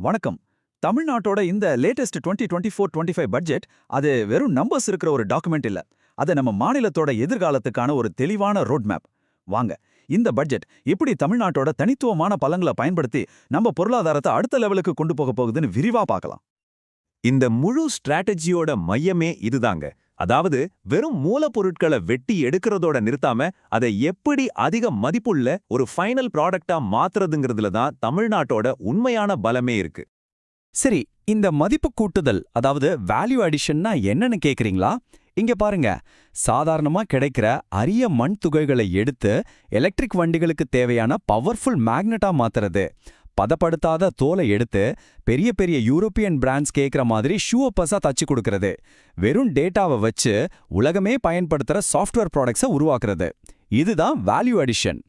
வணக்கம். தமிழ்நாட்டோட இந்த latest twenty twenty four twenty five budget அது வெறும் நம்பர்ஸ் இருக்கிற ஒரு டாக்குமெண்ட் இல்ல. அது நம்ம மாநிலத்தோட எதிர்காலத்துக்கான ஒரு தெளிவான ரோட் மேப் வாங்க இந்த பட்ஜெட் எப்படி தமிழ்நாட்டோட தனித்துவமான பலங்களை பயன்படுத்தி நம்ம பொருளாதாரத்தை அடுத்த லெவலுக்கு கொண்டு போக போகுதுன்னு விரிவா பார்க்கலாம். இந்த முழு ஸ்ட்ராட்டஜியோட மையமே இதுதாங்க. அதாவது வெறும் மூலப்பொருட்களை வெட்டி எடுக்கிறதோட நிறுத்தாம அதை எப்படி அதிக மதிப்புள்ள ஒரு ஃபைனல் ப்ராடக்டா மாத்துறதுங்கிறதுல தான் தமிழ்நாட்டோட உண்மையான பலமே இருக்கு. சரி இந்த மதிப்பு கூட்டுதல் அதாவது வேல்யூ அடிஷன்னா என்னன்னு கேக்குறீங்களா? இங்க பாருங்க சாதாரணமா கிடைக்கிற அரிய மண் துகைகளை எடுத்து எலக்ட்ரிக் வண்டிகளுக்கு தேவையான பவர்ஃபுல் மேக்னட்டா மாத்துறது. பதப்படுத்தாத தோலை எடுத்து பெரிய பெரிய யூரோப்பியன் பிராண்ட்ஸ் கேட்குற மாதிரி ஷூப்பஸா தச்சு கொடுக்கறது. வெறும் டேட்டாவை வச்சு உலகமே பயன்படுத்துற சாஃப்ட்வேர் ப்ராடக்ட்ஸை உருவாக்குறது. இதுதான் வேல்யூ அடிஷன்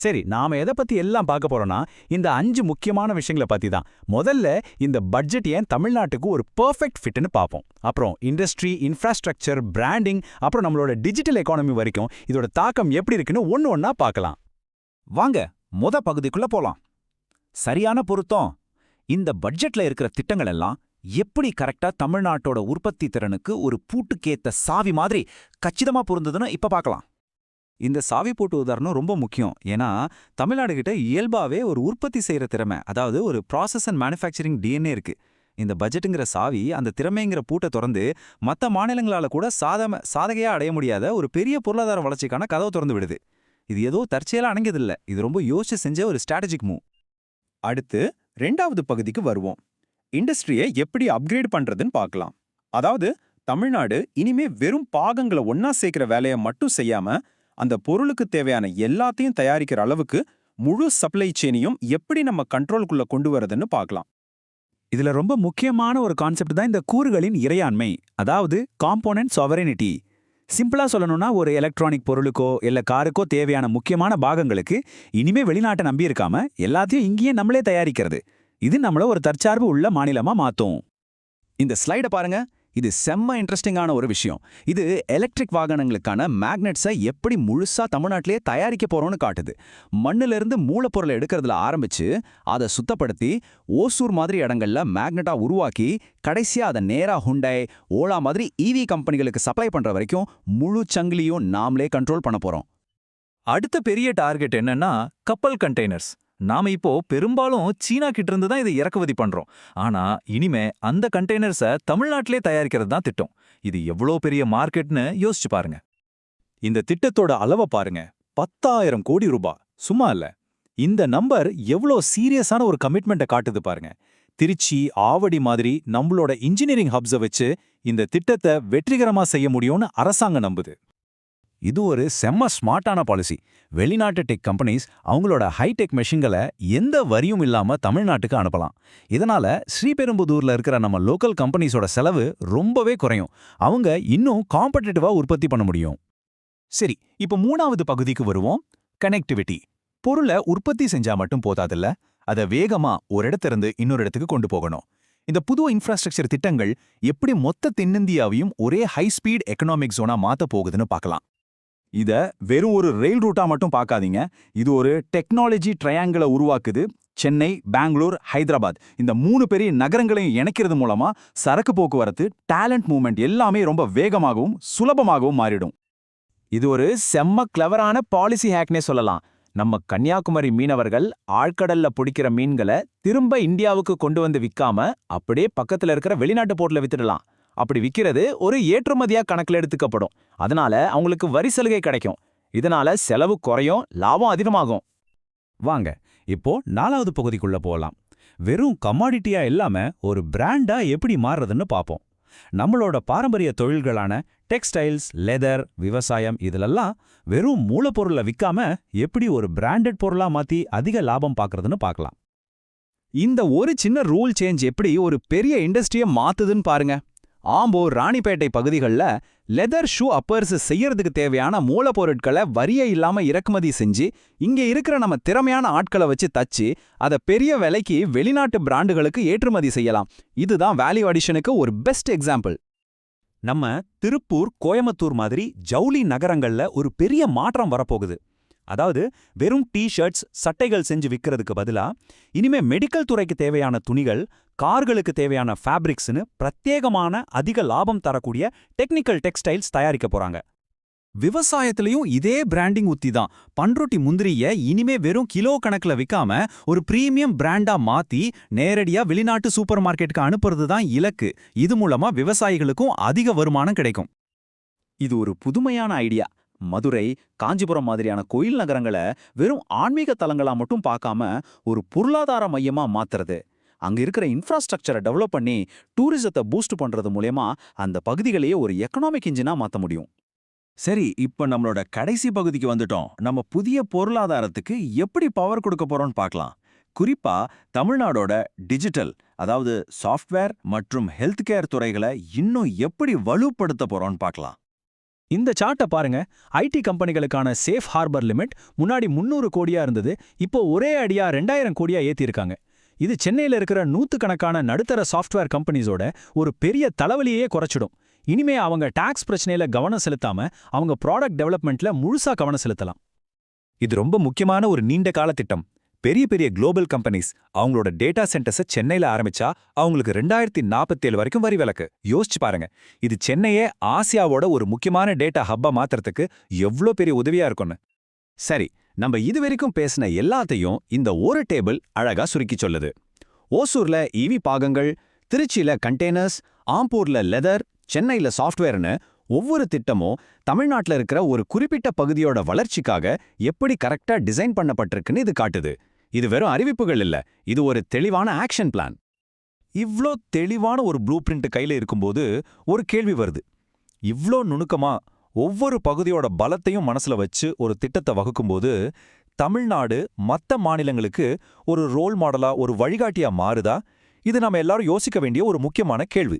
சரி நாம எதை பத்தி எல்லாம் பார்க்க போறோம்னா இந்த அஞ்சு முக்கியமான விஷயங்களை பத்தி தான். முதல்ல இந்த பட்ஜெட் ஏன் தமிழ்நாட்டுக்கு ஒரு பெர்ஃபெக்ட் ஃபிட்னு பார்ப்போம். அப்புறம் இண்டஸ்ட்ரி இன்ஃப்ராஸ்ட்ரக்சர் பிராண்டிங் அப்புறம் நம்மளோட டிஜிட்டல் எக்கானமி வரைக்கும் இதோட தாக்கம் எப்படி இருக்குன்னு ஒன்னு ஒன்னா பார்க்கலாம். வாங்க முத பகுதிக்குள்ள போலாம். சரியான பொருத்தம். இந்த பட்ஜெட்ல இருக்கிற திட்டங்கள் எல்லாம் எப்படி கரெக்டா தமிழ்நாட்டோட உற்பத்தி திறனுக்கு ஒரு பூட்டுக்கேத்த சாவி மாதிரி கச்சிதமா பொருந்ததுன்னு இப்ப பார்க்கலாம் இந்த சாவி போட்டு உதாரணம் ரொம்ப முக்கியம். ஏன்னா தமிழ்நாடு கிட்ட இயல்பாவே ஒரு உற்பத்தி செய்யற திறமை அதாவது ஒரு ப்ராசஸ் அண்ட் மேனுஃபேக்சரிங் டிஎன்ஏ இருக்கு. இந்த பட்ஜெட்டுங்கிற சாவி அந்த திறமைங்கிற பூட்டை திறந்து மற்ற மாநிலங்களால கூட சாதம சாதகையா அடைய முடியாத ஒரு பெரிய பொருளாதார வளர்ச்சிக்கான கதவை திறந்து விடுது. இது ஏதோ தற்செயலாக அணங்கியதில்ல இது ரொம்ப யோசிச்சு செஞ்ச ஒரு ஸ்ட்ராட்டஜிக் மூவ் அடுத்து ரெண்டாவது பகுதிக்கு வருவோம். இண்டஸ்ட்ரியை எப்படி அப்கிரேட் பண்றதுன்னு பார்க்கலாம். அதாவது தமிழ்நாடு இனிமே வெறும் பாகங்களை ஒன்னா சேர்க்கிற வேலையை மட்டும் செய்யாம அந்த பொருளுக்கு தேவையான எல்லாத்தையும் தயாரிக்கிற அளவுக்கு முழு சப்ளை செயினையும் எப்படி நம்ம கண்ட்ரோலுக்குள்ள கொண்டு வரதுன்னு பார்க்கலாம். இதுல ரொம்ப முக்கியமான ஒரு கான்செப்ட் தான் இந்த கூறுகளின் இறையாண்மை. அதாவது காம்போனன்ட் சாவரனிட்டி சிம்பிளா சொல்லணும்னா ஒரு எலக்ட்ரானிக் பொருளுக்கோ இல்ல காருக்கோ தேவையான முக்கியமான பாகங்களுக்கு இனிமே வெளிநாட்டை நம்பி இருக்காம எல்லாத்தையும் இங்கேயே நம்மளே தயாரிக்கிறது. இது நம்மள ஒரு தற்சார்பு உள்ள மாநிலமா மாத்தும். இந்த ஸ்லைடை பாருங்க. இது செம்ம இன்ட்ரெஸ்டிங்கான ஒரு விஷயம். இது எலக்ட்ரிக் வாகனங்களுக்கான மேக்னெட்ஸை எப்படி முழுசா தமிழ்நாட்டிலே தயாரிக்க போறோம்னு காட்டுது. மண்ணுல இருந்து மூலப்பொருளை எடுக்கிறதுல ஆரம்பிச்சு அதை சுத்தப்படுத்தி ஓசூர் மாதிரி இடங்கள்ல மேக்னெட்டா உருவாக்கி கடைசியா அதை நேரா ஹுண்டை ஓலா மாதிரி ஈவி கம்பெனிகளுக்கு சப்ளை பண்ற வரைக்கும் முழு சங்கிலியும் நாமளே கண்ட்ரோல் பண்ண போறோம். அடுத்த பெரிய டார்கெட் என்னன்னா கப்பல் கண்டெய்னர்ஸ் நாம இப்போ பெரும்பாலும் சீனா கிட்ட இருந்து தான் இதை இறக்குமதி பண்றோம். ஆனா இனிமே அந்த கண்டெய்னர்ஸை தமிழ்நாட்டிலே தயாரிக்கிறது தான் திட்டம். இது எவ்வளோ பெரிய மார்க்கெட்னு யோசிச்சு பாருங்க. இந்த திட்டத்தோட அளவை பாருங்க. பத்தாயிரம் கோடி ரூபாய் சும்மா இல்ல. இந்த நம்பர் எவ்வளோ சீரியஸான ஒரு கமிட்மெண்ட்டை காட்டுது பாருங்க. திருச்சி ஆவடி மாதிரி நம்மளோட இன்ஜினியரிங் ஹப்ஸை வச்சு இந்த திட்டத்தை வெற்றிகரமா செய்ய முடியும்னு அரசாங்கம் நம்புது. இது ஒரு செம்ம ஸ்மார்ட்டான பாலிசி வெளிநாட்டு டெக் கம்பெனிஸ் அவங்களோட ஹைடெக் மெஷின்களை எந்த வரியும் இல்லாம தமிழ்நாட்டுக்கு அனுப்பலாம். இதனால ஸ்ரீபெரும்புதூர்ல இருக்கிற நம்ம லோக்கல் கம்பெனிஸோட செலவு ரொம்பவே குறையும். அவங்க இன்னும் காம்படிட்டிவா உற்பத்தி பண்ண முடியும். சரி இப்போ மூணாவது பகுதிக்கு வருவோம். கனெக்டிவிட்டி பொருளை உற்பத்தி செஞ்சா மட்டும் போதாதில்ல அதை வேகமா ஒரு இடத்திலிருந்து இன்னொரு இடத்துக்கு கொண்டு போகணும். இந்த புது இன்ஃப்ராஸ்ட்ரக்சர் திட்டங்கள் எப்படி மொத்த தென்னிந்தியாவையும் ஒரே ஹை ஸ்பீட் எக்கனாமிக் ஜோனா மாற்ற போகுதுன்னு பார்க்கலாம். இத வெறும் ஒரு ரயில் ரூட்டா மட்டும் பார்க்காதீங்க. இது ஒரு டெக்னாலஜி ட்ரையாங்கிளை உருவாக்குது சென்னை பெங்களூர் ஹைதராபாத். இந்த மூணு பெரிய நகரங்களையும் இணைக்கிறது மூலமா சரக்கு போக்குவரத்து டேலண்ட் மூவ்மெண்ட் எல்லாமே ரொம்ப வேகமாகவும் சுலபமாகவும் மாறிடும். இது ஒரு செம்ம கிளவரான பாலிசி ஹேக்னே சொல்லலாம். நம்ம கன்னியாகுமரி மீனவர்கள் ஆழ்கடல்ல பிடிக்கிற மீன்களை திரும்ப இந்தியாவுக்கு கொண்டு வந்து விக்காம அப்படியே பக்கத்துல இருக்கிற வெளிநாட்டு போர்ட்ல வித்துடலாம். அப்படி விக்கிறது ஒரு ஏற்றுமதியா கணக்குல எடுத்துக்கப்படும். அதனால அவங்களுக்கு வரி சலுகை கிடைக்கும். இதனால செலவு குறையும் லாபம் அதிகமாகும். வாங்க இப்போ நாலாவது பகுதிக்குள்ள போகலாம் வெறும் கமாடிட்டியா இல்லாம ஒரு பிராண்டா எப்படி மாறுறதுன்னு பார்ப்போம் நம்மளோட பாரம்பரிய தொழில்களான டெக்ஸ்டைல்ஸ் லெதர் விவசாயம் இதிலெல்லாம் வெறும் மூலப்பொருளை விக்காம எப்படி ஒரு பிராண்டட் பொருளா மாத்தி அதிக லாபம் பார்க்கறதுன்னு பார்க்கலாம் இந்த ஒரு சின்ன ரூல் சேஞ்ச் எப்படி ஒரு பெரிய இண்டஸ்ட்ரியை மாத்துதுன்னு பாருங்க. ஆம்பூர் ராணிப்பேட்டை பகுதிகளில் லெதர் ஷூ அப்பர்ஸ் செய்யறதுக்கு தேவையான மூலப்பொருட்களை வரியே இல்லாம இறக்குமதி செஞ்சு இங்க இருக்கிற நம்ம திறமையான ஆட்களை வச்சு தச்சு அதை பெரிய விலைக்கு வெளிநாட்டு பிராண்டுகளுக்கு ஏற்றுமதி செய்யலாம். இதுதான் வேல்யூ அடிஷனுக்கு ஒரு பெஸ்ட் எக்ஸாம்பிள் நம்ம திருப்பூர் கோயம்புத்தூர் மாதிரி ஜவுளி நகரங்கள்ல ஒரு பெரிய மாற்றம் வரப்போகுது. அதாவது வெறும் டி ஷர்ட்ஸ் சட்டைகள் செஞ்சு விற்கிறதுக்கு பதிலா இனிமே மெடிக்கல் துறைக்கு தேவையான துணிகள் கார்களுக்கு தேவையான ஃபேப்ரிக்ஸ்னு பிரத்யேகமான அதிக லாபம் தரக்கூடிய டெக்னிக்கல் டெக்ஸ்டைல்ஸ் தயாரிக்க போறாங்க. விவசாயத்திலையும் இதே பிராண்டிங் உத்தி தான். பண்ருட்டி முந்திரிய இனிமே வெறும் கிலோ கணக்குல விக்காம ஒரு பிரீமியம் பிராண்டா மாத்தி நேரடியா வெளிநாட்டு சூப்பர் மார்க்கெட்டுக்கு அனுப்புறது தான் இலக்கு. இது மூலமா விவசாயிகளுக்கும் அதிக வருமானம் கிடைக்கும். இது ஒரு புதுமையான ஐடியா மதுரை காஞ்சிபுரம் மாதிரியான கோயில் நகரங்களை வெறும் ஆன்மீக தலங்களா மட்டும் பார்க்காம ஒரு பொருளாதார மையமா மாத்துறது. அங்க இருக்கிற இன்ஃப்ராஸ்ட்ரக்சரை டெவலப் பண்ணி டூரிசத்தை பூஸ்ட் பண்றது மூலயமா அந்த பகுதிகளையே ஒரு எக்கனாமிக் இன்ஜினா மாத்த முடியும். சரி இப்ப நம்மளோட கடைசி பகுதிக்கு வந்துட்டோம். நம்ம புதிய பொருளாதாரத்துக்கு எப்படி பவர் கொடுக்க போறோம்னு பார்க்கலாம். குறிப்பா தமிழ்நாடோட டிஜிட்டல் அதாவது சாஃப்ட்வேர் மற்றும் ஹெல்த் கேர் துறைகளை இன்னும் எப்படி வலுப்படுத்த போறோம்னு பார்க்கலாம். இந்த சார்ட்டை பாருங்க. ஐடி கம்பெனிகளுக்கான சேஃப் ஹார்பர் லிமிட் முன்னாடி முந்நூறு கோடியா இருந்தது. இப்போ ஒரே அடியா ரெண்டாயிரம் கோடியா ஏத்திருக்காங்க. இது சென்னையில இருக்கிற நூத்துக்கணக்கான நடுத்தர சாஃப்ட்வேர் கம்பெனிஸோட ஒரு பெரிய தலைவலியே குறைச்சிடும். இனிமே அவங்க டாக்ஸ் பிரச்சனையில கவனம் செலுத்தாம அவங்க ப்ராடக்ட் டெவலப்மெண்ட்ல முழுசா கவனம் செலுத்தலாம். இது ரொம்ப முக்கியமான ஒரு நீண்ட கால திட்டம். பெரிய பெரிய குளோபல் கம்பெனிஸ் அவங்களோட டேட்டா சென்டர்ஸை சென்னையில ஆரம்பிச்சா அவங்களுக்கு ரெண்டாயிரத்தி நாற்பத்தேழு வரைக்கும் வரி விலக்கு. யோசிச்சு பாருங்க. இது சென்னையே ஆசியாவோட ஒரு முக்கியமான டேட்டா ஹப்பா மாத்துறதுக்கு எவ்ளோ பெரிய உதவியா இருக்கும்னு. சரி நம்ம இதுவரைக்கும் பேசின எல்லாத்தையும் இந்த ஒரு டேபிள் அழகா சுருக்கி சொல்லுது. ஓசூர்ல இவி பாகங்கள் திருச்சியில கண்டெய்னர்ஸ் ஆம்பூர்ல லெதர் சென்னையில சாஃப்ட்வேர்னு ஒவ்வொரு திட்டமும் தமிழ்நாட்டுல இருக்கிற ஒரு குறிப்பிட்ட பகுதியோட வளர்ச்சிக்காக எப்படி கரெக்டா டிசைன் பண்ணப்பட்டிருக்குன்னு இது காட்டுது. இது வெறும் அறிவிப்புகள் இல்ல. இது ஒரு தெளிவான ஆக்ஷன் பிளான் இவ்ளோ தெளிவான ஒரு ப்ளூ பிரிண்ட் கையில இருக்கும்போது ஒரு கேள்வி வருது. இவ்ளோ நுணுக்கமா ஒவ்வொரு பகுதியோட பலத்தையும் மனசுல வச்சு ஒரு திட்டத்தை வகுக்கும்போது தமிழ்நாடு மத்த மாநிலங்களுக்கு ஒரு ரோல் மாடலா ஒரு வழிகாட்டியா மாறுதா? இது நாம எல்லாரும் யோசிக்க வேண்டிய ஒரு முக்கியமான கேள்வி.